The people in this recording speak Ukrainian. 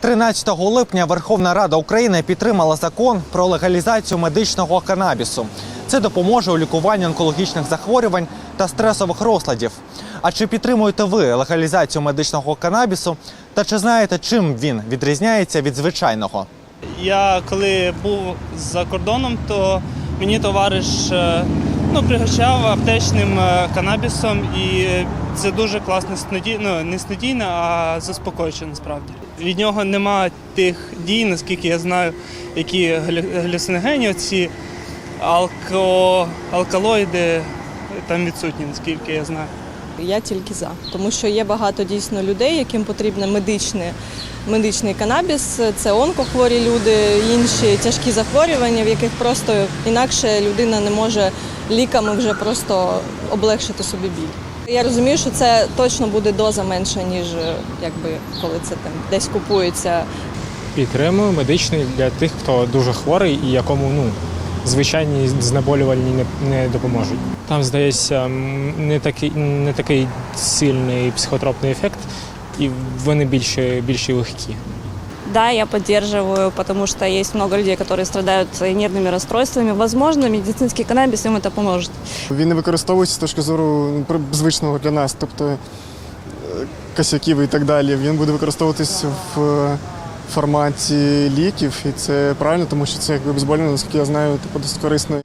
13 липня Верховна Рада України підтримала закон про легалізацію медичного канабісу. Це допоможе у лікуванні онкологічних захворювань та стресових розладів. А чи підтримуєте ви легалізацію медичного канабісу? Та чи знаєте, чим він відрізняється від звичайного? Я коли був за кордоном, то мені товариш е, ну, пригощав аптечним е, канабісом, і це дуже класно снодій, ну, не снодійне, а заспокоююче насправді. Від нього нема тих дій, наскільки я знаю, які глю- галюциногенні, ці алко, алкалоїди там відсутні, наскільки я знаю. Я тільки за, тому що є багато дійсно людей, яким потрібен медичний, медичний канабіс. Це онкохворі люди, інші тяжкі захворювання, в яких просто інакше людина не може ліками вже просто облегшити собі біль. Я розумію, що це точно буде доза менша, ніж е, якби коли це там десь купується Підтримую медичний для тих, хто дуже хворий і якому ну звичайні знеболювальні не, не допоможуть. Там здається не такий не такий сильний психотропний ефект, і вони більше більш легкі Да, я поддерживаю, потому что есть много людей, которые страдают нервными расстройствами. Возможно, медицинский каннабис им это поможет. Він не використовується з точки зору ну, при- звичного для нас, тобто е, косяків і так далі. Він буде використовуватись в е, форматі ліків, і це правильно, тому що це якби безбольно, наскільки я знаю, типу досить корисно.